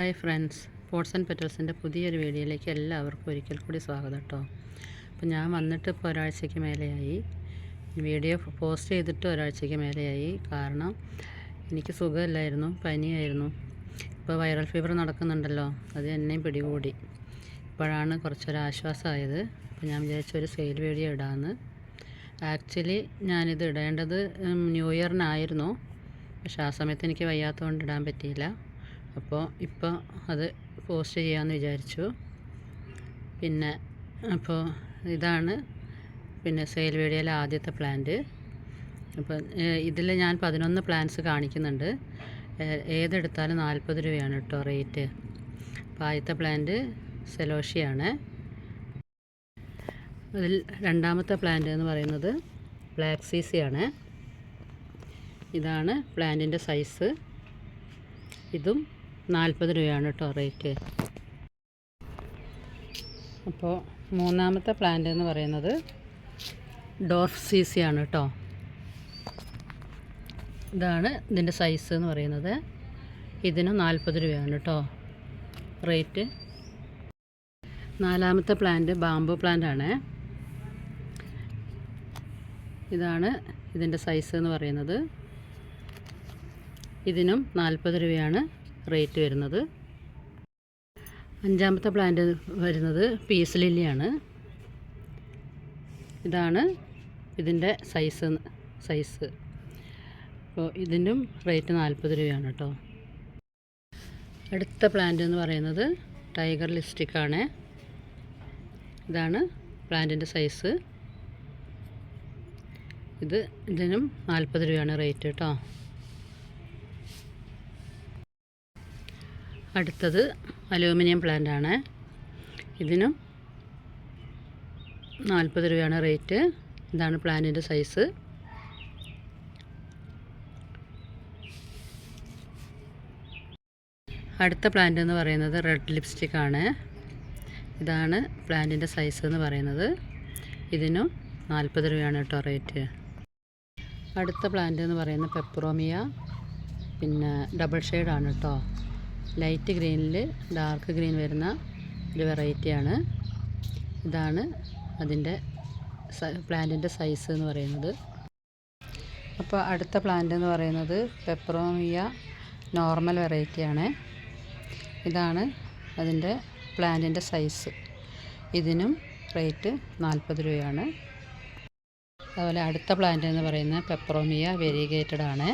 Hi friends. Pots and പെറ്റൽസിന്റെ പുതിയൊരു വീഡിയോയിലേക്ക് എല്ലാവർക്കും ഒരിക്കൽ കൂടി സ്വാഗതം കേട്ടോ അപ്പോൾ ഞാൻ വന്നിട്ട് ഇപ്പോൾ ഒരാഴ്ചയ്ക്ക് മേലെയായി. വീഡിയോ പോസ്റ്റ് ചെയ്തിട്ട് ഒരാഴ്ചയ്ക്ക് മേലെയായി. കാരണം എനിക്ക് സുഖമില്ലായിരുന്നു പനിയായിരുന്നു. ഇപ്പോൾ വൈറൽ ഫീവർ നടക്കുന്നുണ്ടല്ലോ അത് എന്നെയും പിടികൂടി. ഇപ്പോഴാണ് കുറച്ചൊരാശ്വാസമായത് അപ്പോൾ ഞാൻ വിചാരിച്ച ഒരു സെയിൽ വീഡിയോ ഇടാമെന്ന് ആക്ച്വലി ഞാനിത് ഇടേണ്ടത് ന്യൂ ഇയറിനായിരുന്നു പക്ഷേ ആ സമയത്ത് എനിക്ക് വയ്യാത്തതുകൊണ്ട് ഇടാൻ പറ്റിയില്ല. അപ്പോൾ ഇപ്പോൾ അത് പോസ്റ്റ് ചെയ്യാമെന്ന് വിചാരിച്ചു. പിന്നെ അപ്പോൾ ഇതാണ് പിന്നെ സെയിൽ വീഡിയോയിലെ ആദ്യത്തെ പ്ലാന്റ്. അപ്പോൾ ഇതിൽ ഞാൻ പതിനൊന്ന് പ്ലാന്റ്സ് കാണിക്കുന്നുണ്ട്. ഏതെടുത്താലും നാൽപ്പത് രൂപയാണ് കേട്ടോ റേറ്റ്. അപ്പോൾ ആദ്യത്തെ പ്ലാന്റ് സെലോഷിയാണ്. അതിൽ രണ്ടാമത്തെ പ്ലാന്റ് എന്ന് പറയുന്നത് ബ്ലാക്ക് സീസി ആണ് ഇതാണ് പ്ലാന്റിന്റെ സൈസ്. ഇതും നാൽപ്പത് രൂപയാണ് കേട്ടോ റേറ്റ്. അപ്പോൾ മൂന്നാമത്തെ പ്ലാന്റ് എന്ന് പറയുന്നത് ഡോർഫ് സീസി ആണ് കേട്ടോ ഇതാണ് ഇതിന്റെ സൈസ് എന്ന് പറയുന്നത്. ഇതിന് നാൽപ്പത് രൂപയാണ് കേട്ടോ റേറ്റ്. നാലാമത്തെ പ്ലാന്റ് ബാംബു പ്ലാന്റ് ആണ്. ഇതാണ് ഇതിന്റെ സൈസ് എന്ന് പറയുന്നത്. ഇതിനും നാൽപ്പത് രൂപയാണ് റേറ്റ് വരുന്നത്. അഞ്ചാമത്തെ പ്ലാന്റ് വരുന്നത് പീസ് ലില്ലിയാണ്. ഇതാണ് ഇതിന്റെ സൈസ് സൈസ്. അപ്പോൾ ഇതിനും റേറ്റ് നാൽപ്പത് രൂപയാണ് കേട്ടോ. അടുത്ത പ്ലാന്റ് എന്ന് പറയുന്നത് ടൈഗർ ലിസ്റ്റിക്കാണ് ഇതാണ് പ്ലാന്റിന്റെ സൈസ്. ഇത് ഇതിനും നാൽപ്പത് രൂപയാണ് റേറ്റ് കേട്ടോ. അടുത്തത് അലൂമിനിയം ആണ്. ഇതിനും നാൽപ്പത് രൂപയാണ് റേറ്റ് ഇതാണ് പ്ലാന്റിന്റെ സൈസ് അടുത്ത പ്ലാന്റ് എന്ന് പറയുന്നത് റെഡ് ലിപ്സ്റ്റിക് ആണ്. ഇതാണ് പ്ലാന്റിന്റെ സൈസ് എന്ന് പറയുന്നത്. ഇതിനും നാൽപ്പത് രൂപയാണ് കേട്ടോ റേറ്റ് അടുത്ത പ്ലാന്റ് എന്ന് പറയുന്നത് പെപ്രോമിയ പിന്നെ ഡബിൾ ഷെയ്ഡാണ് കേട്ടോ ലൈറ്റ് ഗ്രീനിൽ ഡാർക്ക് ഗ്രീൻ വരുന്ന ഒരു വെറൈറ്റിയാണ് ഇതാണ് അതിന്റെ പ്ലാന്റിന്റെ സൈസ് എന്ന് പറയുന്നത്. അപ്പോൾ അടുത്ത പ്ലാന്റ് എന്ന് പറയുന്നത് പെപ്പറോമിയ നോർമൽ വെറൈറ്റിയാണ് ഇതാണ് അതിന്റെ പ്ലാന്റിന്റെ സൈസ് ഇതിനും റേറ്റ് നാൽപ്പത് രൂപയാണ്. അതുപോലെ അടുത്ത പ്ലാന്റ് എന്ന് പറയുന്നത് പെപ്പറോമിയ വെരിഗേറ്റഡ് ആണ്.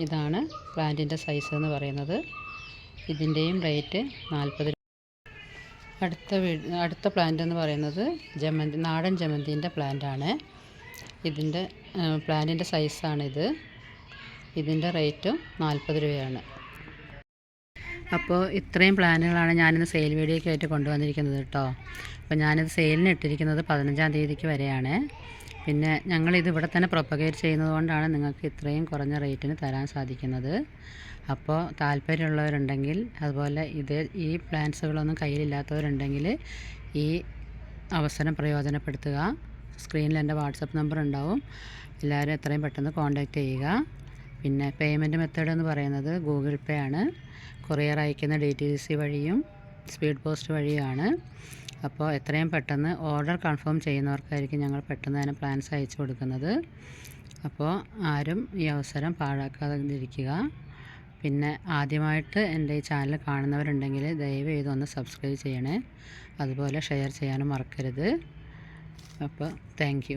ഇതാണ് പ്ലാന്റിന്റെ സൈസ് എന്ന് പറയുന്നത്. ഇതിന്റെയും റേറ്റ് നാൽപ്പത് അടുത്ത അടുത്ത പ്ലാന്റ് എന്ന് പറയുന്നത് ജമന്തി നാടൻ ജമന്തിന്റെ പ്ലാന്റാണ്. ഇതിന്റെ പ്ലാന്റിന്റെ സൈസാണിത്. ഇതിന്റെ റേറ്റും നാൽപ്പത് രൂപയാണ്. അപ്പോൾ ഇത്രയും പ്ലാനുകളാണ് ഞാനിന്ന് സെയിൽ വീഡിയോക്കായിട്ട് കൊണ്ടുവന്നിരിക്കുന്നത് കേട്ടോ. അപ്പോൾ ഞാനിത് സെയിലിന് ഇട്ടിരിക്കുന്നത് പതിനഞ്ചാം തീയതിക്ക് വരെയാണ്. പിന്നെ ഞങ്ങളിത് ഇവിടെ തന്നെ പ്രൊപ്പഗേറ്റ് ചെയ്യുന്നതുകൊണ്ടാണ് നിങ്ങൾക്ക് ഇത്രയും കുറഞ്ഞ റേറ്റിന് തരാൻ സാധിക്കുന്നത്. അപ്പോൾ താല്പര്യമുള്ളവരുണ്ടെങ്കിൽ അതുപോലെ ഇത് ഈ പ്ലാൻസുകളൊന്നും കയ്യിലില്ലാത്തവരുണ്ടെങ്കിൽ ഈ അവസരം പ്രയോജനപ്പെടുത്തുക. സ്ക്രീനിൽ എന്റെ വാട്സപ്പ് നമ്പർ ഉണ്ടാവും. എല്ലാവരും എത്രയും പെട്ടെന്ന് കോൺടാക്റ്റ് ചെയ്യുക. പിന്നെ പേയ്മെന്റ് മെത്തേഡ് എന്ന് പറയുന്നത് ഗൂഗിൾ പേ ആണ്. കൊറിയർ അയക്കുന്ന ഡി ടി സി വഴിയും സ്പീഡ് പോസ്റ്റ് വഴിയുമാണ്. അപ്പോൾ എത്രയും പെട്ടെന്ന് ഓർഡർ കൺഫേം ചെയ്യുന്നവർക്കായിരിക്കും ഞങ്ങൾ പെട്ടെന്ന് തന്നെ പ്ലാൻസ് അയച്ചു കൊടുക്കുന്നത്. അപ്പോൾ ആരും ഈ അവസരം പാഴാക്കാതിരിക്കുക. പിന്നെ ആദ്യമായിട്ട് എന്റെ ഈ ചാനൽ കാണുന്നവരുണ്ടെങ്കിൽ ദയവ് ചെയ്ത് ഒന്ന് സബ്സ്ക്രൈബ് ചെയ്യണേ. അതുപോലെ ഷെയർ ചെയ്യാനും മറക്കരുത്. അപ്പോൾ താങ്ക്